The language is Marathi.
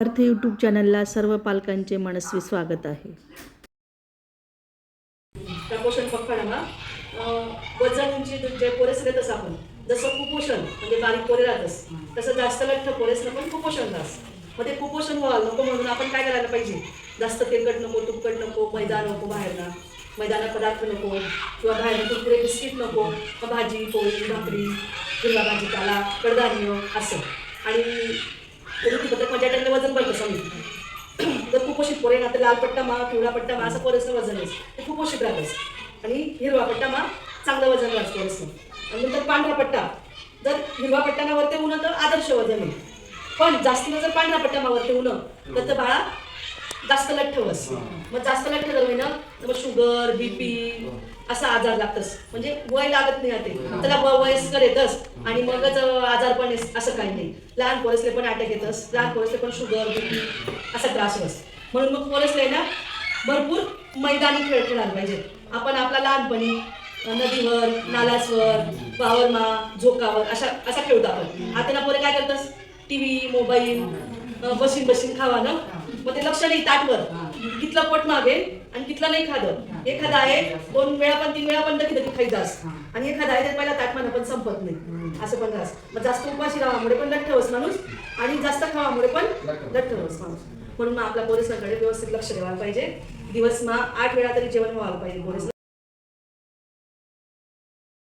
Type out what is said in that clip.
अर्थ यूट्यूब चॅनलला सर्व पालकांचे मनस्वी स्वागत आहे. त्या पोषण वजनची जे पोरेस तसं आपण. जसं कुपोषण म्हणजे बारीक पोरे राहतस तसं जास्त लठ्ठ पोरेसनं पण कुपोषण राहस मग ते कुपोषण व्हावं नको म्हणून आपण काय करायला पाहिजे? जास्त तेलकट नको तुपकट नको मैदा नको बाहेरला मैदाना पदार्थ नको किंवा बाहेर कुरकुरे बिस्किट नको भाजी पोळी भाकरी हिरवा भाजीपाला कडधान्य असं. आणि कुपोषित पोरे ना तर लाल पट्टा मा पिवळा पट्टा मा असं पोरेसनं वजन आहे ते कुपोषित राहतच आणि हिरवा पट्टा मा चांगलं वजन राहतं पोरेसनं आणि नंतर पांढरा पट्टा. जर हिरवा पट्टा ना वरते उन्हा तर आदर्श वजन आहे. पण जास्तीनं जर पांढरा पट्टा मा वरते उन्हा तर बाळा जास्त लठ्ठ बस मग जास्त लठ्ठ जर मग शुगर बीपी असा आजार लागतस म्हणजे वय लागत नाही आता ते. त्याला वयस्कर येतस आणि मगच आजार पण असं काही नाही. लहान पोरसले पण अटॅक येतस लहान पोरसले पण शुगर बीपी असा त्रास होस म्हणून मग पोरसले ना भरपूर मैदानी खेळ खेळायला पाहिजे. आपण आपला लहानपणी नदीवर नालासवर वावरमा झोकावर अशा असा खेळतो आपण. आता ना पोरे काय करतस? टीव्ही मोबाईल बसीन बशीन खावा ना. मग ते लक्ष नाही ताटवर. कितलं पोट मागे आणि कितलं नाही खादं. एखादा आहे दोन वेळा पण तीन वेळा पण दखी खाई जास. आणि एखादा आहे ते पहिला ताटमानं पण संपत नाही. असं पण राहस मग जास्त उपाशी राहामुळे पण लठ्ठ होस माणूस आणि जास्त खावामुळे पण लठ्ठ. होस माणूस. म्हणून मग आपल्या पोलिसांकडे व्यवस्थित लक्ष द्यायला पाहिजे. दिवस मा आठ वेळा तरी जेवण व्हायला पाहिजे पोलीस